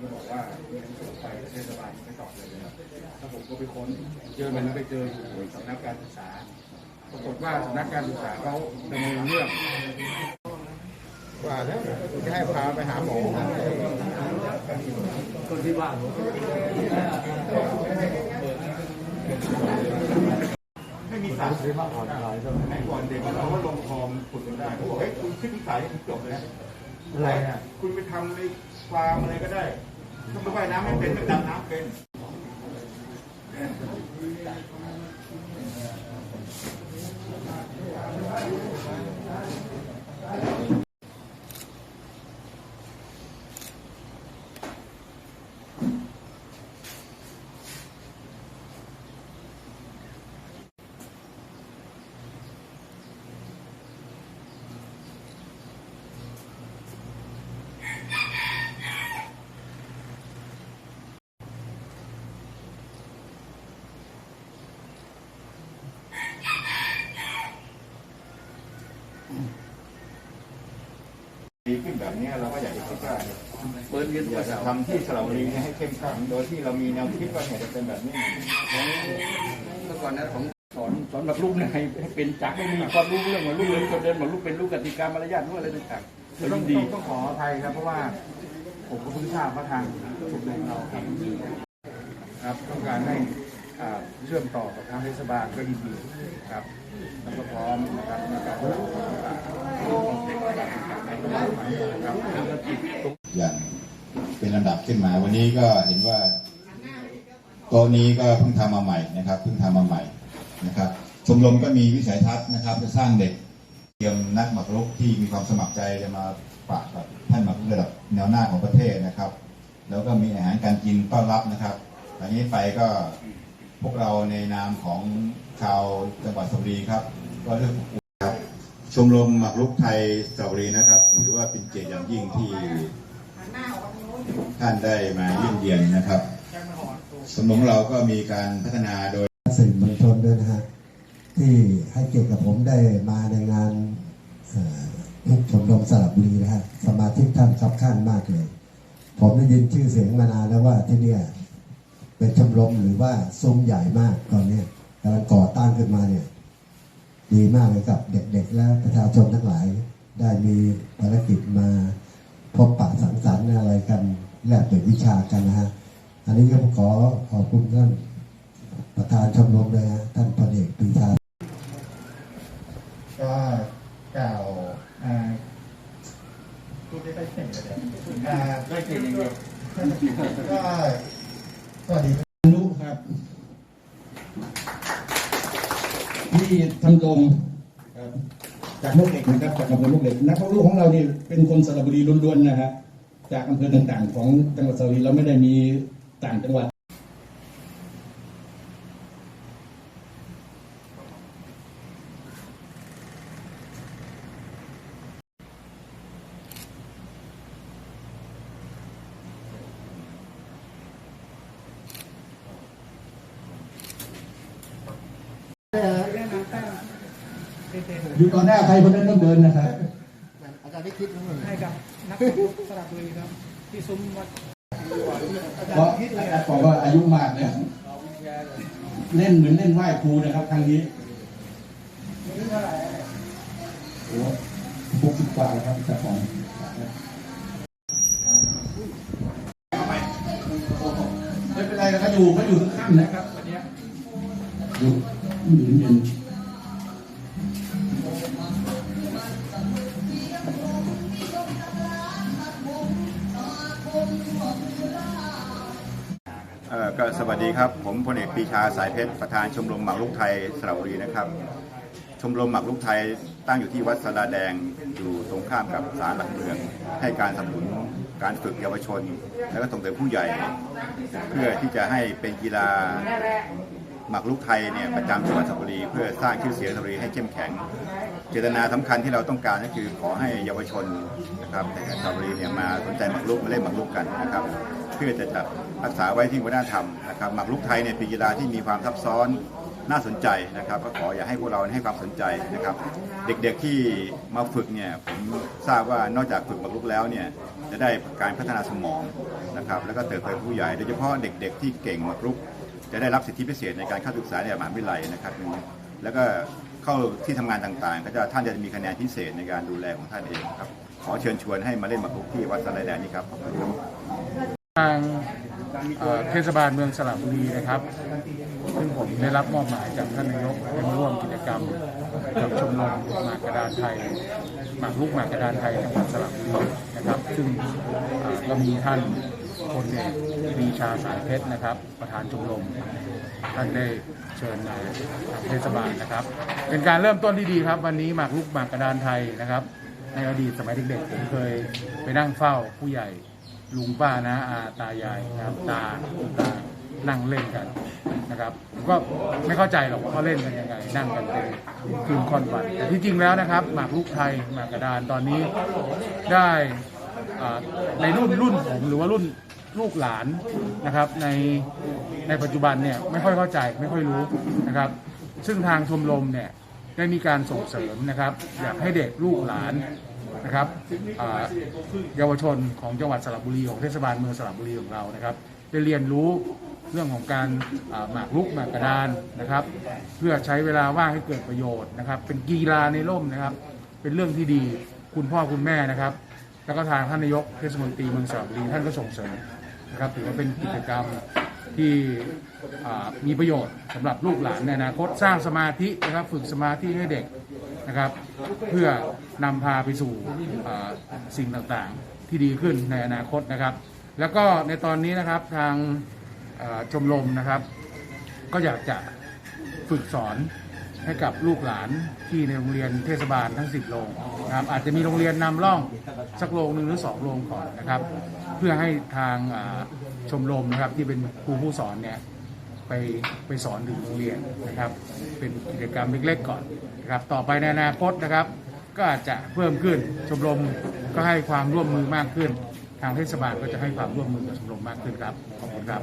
ก็บอกว่ามีหนังสือไปเทศบาลไม่ตอบเลยนะครับแล้วผมก็ไปค้นเจอมันไปเจออยู่สำนักการศึกษา ปรากฏว่าสำนักการศึกษาเขาดำเนินเรื่องว่าแล้วจะให้พาไปหาหมอคนที่บ้านไม่มีสารเสพติดอ่อนอะไรก็ในก่อนเด็กเราก็ลงคองขุดกันได้เขาบอกเฮ้ยคุณขึ้นสายคุณจบเลยนะอะไรอะคุณไปทำในฟาร์มอะไรก็ได้ ถ้าไปว่ายน้ำไม่เป็นไม่ดำน้ำเป็น ดีขึ้นแบบนี้เราก็อยากจะคิดว่าเปิดเรียนอยากจะทำที่สระบุรีเนี่ยให้เข้มแข็งโดยที่เรามีแนวคิดว่าเนี่ยจะเป็นแบบนี้เมื่อก่อนนะผมสอนสอนแบบลูกเนี่ยให้ให้เป็นจักไม่มีความรู้เรื่องเหมือนลูกเลยคนเดินเหมือนลูกเป็นลูกกติกามารยาทรู้อะไรต่างๆคือก็ต้อยิงนดีต้องขออภัยครับเพราะว่าผมก็เพิ่งทราบว่าทางชุมนุมเราครับ ครับต้องการให้อ่า เชื่อมต่อกับทางเทศบาลก็ยินดีครับแล้วก็พร้อมนะครับในการรับครับอย่างเป็นลำดับขึ้นมา วันนี้ก็เห็นว่าโต๊ะนี้ก็เพิ่งทำมาใหม่นะครับเพิ่งทำมาใหม่นะครับชมรมก็มีวิสัยทัศน์นะครับ จะสร้างเด็กเตรียมนักหมากรุกที่มีความสมัครใจจะมาปราบกับท่านหมากรุกระดับแนวหน้าของประเทศนะครับ แล้วก็มีอาหารการกินต้อนรับนะครับอันนี้ไปก็ พวกเราในนามของชาวจังหวัดสระบุรีครับก็เลือกครับชมรมหมากรุกไทยสระบุรีนะครับถือว่าเป็นเกียรติอย่างยิ่งที่ท่านได้มาเยี่ยมเยียนนะครับสมรมเราก็มีการพัฒนาโดยสื่อมวลชนด้วยนะฮะที่ให้เกียรติกับผมได้มาในงานชมรมสระบุรีนะฮะสมาชิกท่านครับข้างมากเลย ผมได้ยินชื่อเสียงมานานแล้วว่าที่เนี่ย เป็นชมรมหรือว่าซุ้มใหญ่มากตอนเนี้ยกำลังก่อตั้งขึ้นมาเนี่ยดีมากเลยกับเด็กๆ และประชาชนทั้งหลาย ได้มีภารกิจมาพบปะสังสรรค์อะไรกันแลกเปลี่ยนวิชากันนะฮะอันนี้ก็ขอขอบคุณท่านประธานชมรมเลยฮะท่านพลเอกปรีชาก็กล่าวอ่าพูดได้ไม่เก่งเลยอ่าได้เก่งอย่างเดียว ก็สวัสดีนุครับ ที่ทำลงครับจากลูกเหล็กนะครับจากอำเภอลูกเหล็กนักท่องเที่ยวของเรานี่เป็นคนสระบุรีล้วนๆนะฮะจากอำเภอต่างๆ ของจังหวัดสระบุรีเราไม่ได้มีต่างจังหวัด อยู่ต่อหน้าใครคนนั้นต้องเดินนะครับให้กับนักขับรถสระบุรีครับที่ซุ้มวัดเพราะอาจารย์บอกว่าอายุมากเนี่ยเล่นเหมือนเล่นไหว้ครูนะครับครั้งนี้โอ้หกสิบกว่าแล้วครับจากของไม่เป็นไรนะครับอยู่ก็อยู่ทุกขั้นนะครับวันเนี้ยอยู่อยู่เย็นเสวัสดีครับ ผมพลเอกปีชาสายเพชรประธานชมรมหมากรุกไทยสระบุรีนะครับ ชมรมหมากรุกไทยตั้งอยู่ที่วัดสดาแดงอยู่ตรงข้ามกับศาลหลักเมือง ให้การสนับสนุนการฝึกเยาวชน และก็ส่งเสริมผู้ใหญ่ เพื่อที่จะให้เป็นกีฬาหมากรุกไทยเนี่ยประจำจังหวัดสระบุรีเพื่อสร้างชื่อเสียงสระบุรีให้เข้มแข็ง เจตนาสำคัญที่เราต้องการก็คือขอให้เยาวชนนะครับในสระบุรีเนี่ยมาสนใจหมากรุกมาเล่นหมากรุกกันนะครับ เพื่อจะจัด รักษาไว้ที่วัฒนธรรมนะครับหมากรุกไทยเนี่ยเป็นกีฬาที่มีความซับซ้อนน่าสนใจนะครับ ก็ขออย่าให้พวกเราให้ความสนใจนะครับ เด็กๆที่มาฝึกเนี่ยผมทราบว่านอกจากฝึกหมากรุกแล้วเนี่ยจะได้การพัฒนาสมองนะครับ แล้วก็เติบโตเป็นผู้ใหญ่โดยเฉพาะเด็ก ๆ ที่เก่งหมากรุก จะได้รับสิทธิพิเศษในการเข้าศึกษาในมหาวิทยาลัยนะครับแล้วก็เข้าที่ทำงานต่างๆ ก็จะท่านจะมีคะแนนพิเศษในการดูแลของท่านเองครับขอเชิญชวนให้มาเล่นหมากรุกที่วัดสะไลแดนนี้ครับทาง เทศบาลเมืองสระบุรีนะครับ ซึ่งผมได้รับมอบหมายจากท่านนายกให้มาร่วมกิจกรรมกับชมรมหมากกระดานไทยหมากลูกหมากกระดานไทยจังหวัดสระบุรีนะครับ ซึ่งเอ่อก็มีท่านพลเอกปีชาสายเพชรนะครับ ประธานชมรมท่านได้เชิญมาทางเทศบาลนะครับ เป็นการเริ่มต้นที่ดีครับ วันนี้หมากลูกหมากกระดานไทยนะครับ ในอดีตสมัยเด็กๆผมเคยไปนั่งเฝ้าผู้ใหญ่ ลุงป้านะอาตายายนะครับตาคุณตานั่งเล่นกันนะครับผมก็ไม่เข้าใจหรอกว่าเขาเล่นกันยังไงนั่งกันเป็นคืนค่อนวันแต่ที่จริงแล้วนะครับหมากลูกไทยหมากกระดานตอนนี้ได้ในรุ่นรุ่นผมหรือว่ารุ่นลูกหลานนะครับ ในในปัจจุบันเนี่ยไม่ค่อยเข้าใจไม่ค่อยรู้นะครับ ซึ่งทางชมรมเนี่ยได้มีการส่งเสริมนะครับ อยากให้เด็กลูกหลาน นะครับเยาวชนของจังหวัดสระบุรีของเทศบาลเมืองสระบุรีของเรานะครับได้เรียนรู้เรื่องของการหมากรุกหมากกระดานนะครับ เพื่อใช้เวลาว่างให้เกิดประโยชน์นะครับ เป็นกีฬาในร่มนะครับ เป็นเรื่องที่ดีคุณพ่อคุณแม่นะครับ แล้วก็ทางท่านนายกเทศมนตรีเมืองสระบุรีท่านก็ส่งเสริมนะครับถือว่าเป็นกิจกรรม ที่มีประโยชน์สำหรับลูกหลานในอนาคตสร้างสมาธินะครับฝึกสมาธิให้เด็กนะครับ เพื่อนำพาไปสู่สิ่งต่างๆที่ดีขึ้นในอนาคตนะครับ แล้วก็ในตอนนี้นะครับทางชมรมนะครับ ก็อยากจะฝึกสอน ให้กับลูกหลานที่ในโรงเรียนเทศบาลทั้ง 10 โรงนะครับอาจจะมีโรงเรียนนำร่องสักโรงหนึ่งหรือ 2 โรงก่อนนะครับ เพื่อให้ทางชมรมนะครับที่เป็นครูผู้สอนเนี่ยไปไปสอนถึงโรงเรียนนะครับ เป็นกิจกรรมเล็กๆก่อนนะครับต่อไปในอนาคตนะครับ ก็อาจจะเพิ่มขึ้นชมรมก็ให้ความร่วมมือมากขึ้น ทางเทศบาลก็จะให้ความร่วมมือกับชมรมมากขึ้นครับขอบคุณครับ